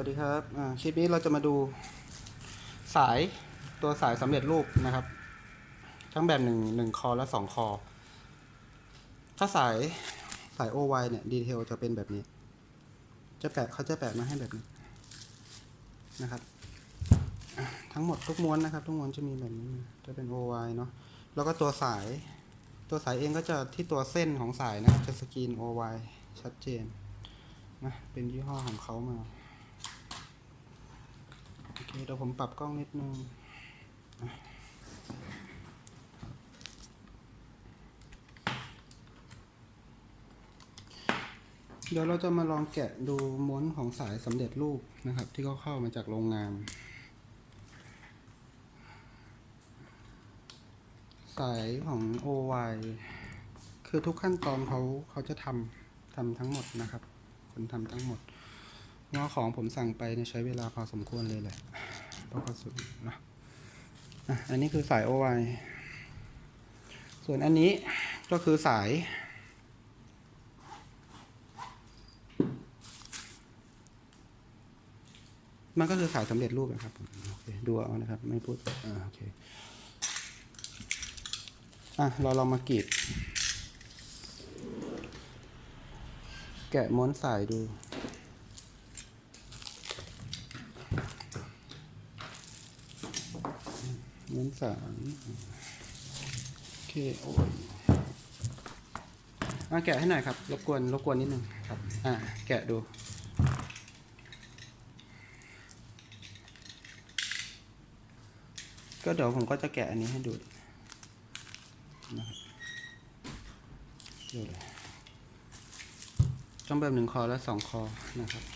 วัสดีครับคลิปนี้เราจะมาดูสายตัวสายสำเร็จรูปนะครับ ทั้งแบบหนึ่งหนึ่งคอและสองคอ ถ้าสายสาย OY เนี่ยดีเทลจะเป็นแบบนี้ จะแปะเขาจะแปะมาให้แบบนี้นะครับ ทั้งหมดทุกม้วนนะครับ ทุกม้วนจะมีแบบนี้จะเป็น OY เนาะแล้วก็ตัวสาย ตัวสายเองก็จะที่ตัวเส้นของสายนะครับจะสกรีน OY ชัดเจนนะเป็นยี่ห้อของเขามา เดี๋ยวผมปรับกล้องนิดนึงอะเดี๋ยวเราจะมาลองแกะดูม้วนของสายสำเร็จรูปนะครับ ที่เขาเข้ามาจากโรงงาน สายของ OY คือทุกขั้นตอนเขาเขาจะทำทำทั้งหมดนะครับ คนทำทั้งหมด เพราะว่าของผมสั่งไปเนี่ยใช้เวลาพอสมควรเลยแหละเพราะกสุนนะอันนี้คือสาย OY ส่วนอันนี้ก็คือสาย มันก็คือสายสำเร็จรูปนะครับผมโอเคดูเอานะครับ ไม่พูดอ่าโอเคอะเราลองมากรีดแกะม้วนสายดู ม้วน สายโอเคโอ้ยอะแกะให้หน่อยครับ รบกวน รบกวนนิดนึงครับ อะแกะดู ก็เดี๋ยวผมก็จะแกะอันนี้ให้ดูนะครับดูเลยต้องแบบหนึ่งคอและสองคอนะครับ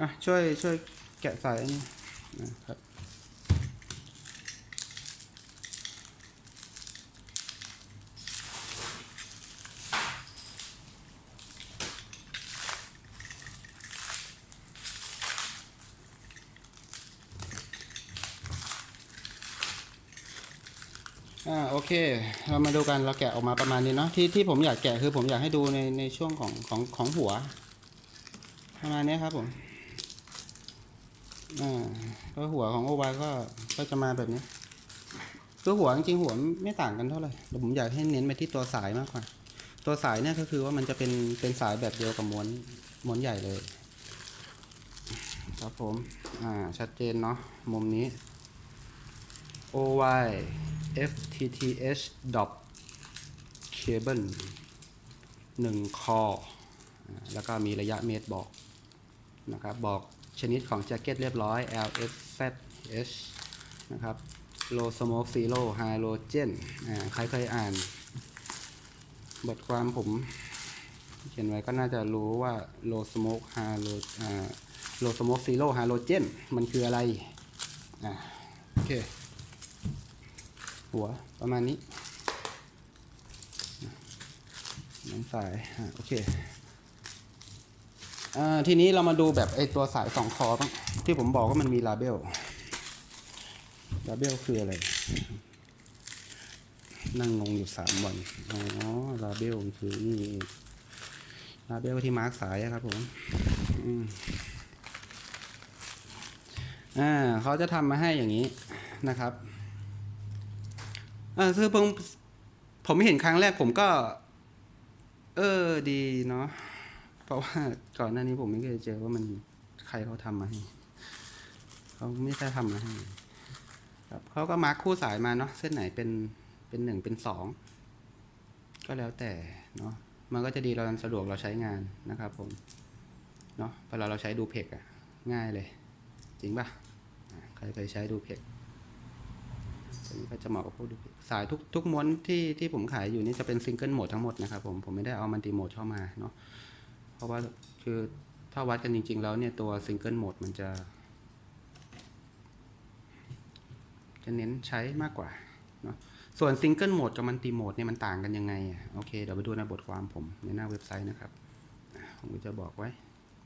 อะช่วยช่วยแกะสายอันนี้นะครับอ่าโอเค เรามาดูกันเราแกะออกมาประมาณนี้เนาะที่ที่ผมอยากแกะคือผมอยากให้ดูในในช่วงของของของหัวประมาณนี้ครับผม อ่าก็หัวของโอวายก็ก็จะมาแบบนี้คือหัวจริงๆหัวไม่ต่างกันเท่าไหร่แต่ผมอยากให้เน้นไปที่ตัวสายมากกว่า ตัวสายเนี่ยก็คือว่ามันจะเป็นเป็นสายแบบเดียวกับม้วนม้วนใหญ่เลย ครับผม อ่า ชัดเจนเนาะมุมนี้ OY FTTH dot cable หนึ่งคอ แล้วก็มีระยะเมตรบอกนะครับบอก ชนิดของแจ็คเก็ตเรียบร้อย LSZH นะครับ low smoke zero halogen อ่า ใครเคยอ่าน บทความผม เขียนไว้ก็น่าจะรู้ว่า low smoke halo อ่า low smoke zero halogen มันคืออะไร อ่า โอเค หัวประมาณนี้น้ำสาย อะโอเค ทีนี้เรามาดูแบบไอตัวสายสองคอบ้างที่ผมบอกว่ามันมีลาเบลลาเบลคืออะไร นั่งงงอยู่สามวัน อ๋อลาเบลคือนี่ลาเบลที่มาร์กสายอะครับผมอ่าเขาจะทำมาให้อย่างนี้นะครับเออคือผมผมเห็นครั้งแรกผมก็ เออดีเนาะ เพราะว่าก่อนหน้านี้ผมไม่เคยเจอว่ามันใครเขาทำมาให้เขาไม่ได้ทำมาให้ครับเขาก็มาร์คคู่สายมาเนาะเส้นไหนเป็นเป็นหนึ่งเป็นสองก็แล้วแต่เนาะมันก็จะดีเราสะดวกเราใช้งานนะครับผมเนาะเวลาเราใช้ดูเพกอะง่ายเลย จริงปะ่ะใครเคยใช้ดูเพกตัวนี้ก็จะเหมาะกับพวกดูสายทุกทุกม้วนที่ที่ผมขายอยู่นี่จะเป็นซิงเกิลโหมดทั้งหมดนะครับผมผมไม่ได้เอามัลติโหมดเข้ามาเนาะ เพราะว่าคือถ้าวัดกันจริง ๆ แล้วเนี่ยตัวซิงเกิลโหมดมันจะ จะเน้นใช้มากกว่าเนาะส่วนซิงเกิลโหมดกับมัลติโหมดเนี่ยมันต่างกันยังไงอะโอเคเดี๋ยวไปดูในบทความผมในหน้าเว็บไซต์นะครับผมจะบอกไว้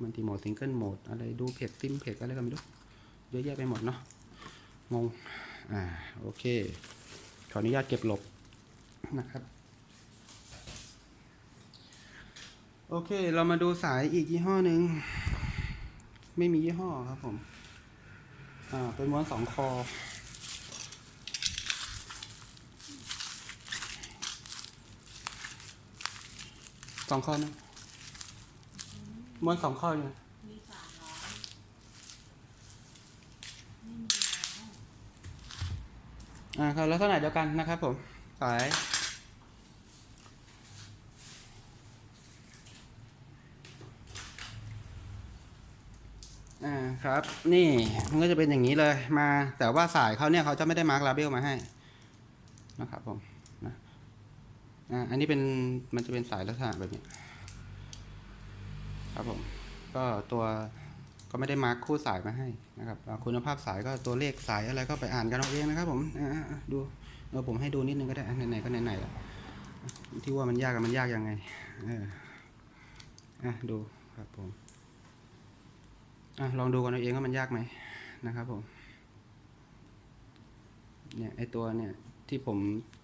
มัลติโหมดซิงเกิลโหมดอะไรดูเพจซิมเพจอะไรก็ไม่รู้เยอะแยะไปหมดเนาะงงอ่าโอเคขออนุญาตเก็บหลบนะครับ โอเค เรามาดูสายอีกยี่ห้อหนึ่ง ไม่มียี่ห้อครับผม อ่า เป็นม้วนสองคอ สองข้อไหมม้วนสองข้ออยู่นะอ่าครับแล้วเท่าไหร่เดียวกันนะครับผม สาย อ่าครับ นี่มันก็จะเป็นอย่างนี้เลยมาแต่ว่าสายเขาเนี่ยเขาจะไม่ได้มาร์กลาเบลมาให้นะครับผมนะอ่าอันนี้เป็นมันจะเป็นสายลักษณะแบบนี้ครับผมก็ตัวก็ไม่ได้มาร์คคู่สายมาให้นะครับคุณภาพสายก็ตัวเลขสายอะไรก็ไปอ่านกันเอาเองนะครับผมอ่าอ่าอ่าดูเออผมให้ดูนิดนึงก็ได้ไหนๆก็ไหนๆแล้วที่ว่ามันยากอะมันยากยังไงเอออะดูครับผม อะลองดูกันเอาเองว่ามันยากไหมนะครับผมเนี่ยไอตัวเนี่ยที่ผม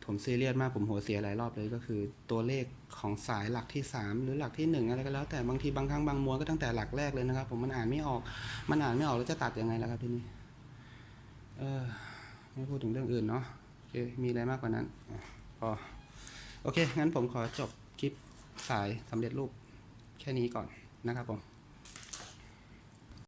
ผมซีเรียสมากผมหัวเสียหลายรอบเลยก็คือ ตัวเลขของสายหลักที่สามหรือหลักที่หนึ่งอะไรก็แล้วแต่บางทีบางครั้งบางมวลก็ตั้งแต่หลักแรกเลยนะครับ ผมมันอ่านไม่ออก มันอ่านไม่ออกแล้วจะตัดยังไงล่ะครับทีนี้เออไม่พูดถึงเรื่องอื่นเนาะโอเคมีอะไรมากกว่านั้นพอโอเคงั้นผมขอจบคลิปสายสำเร็จรูปแค่นี้ก่อนนะครับผม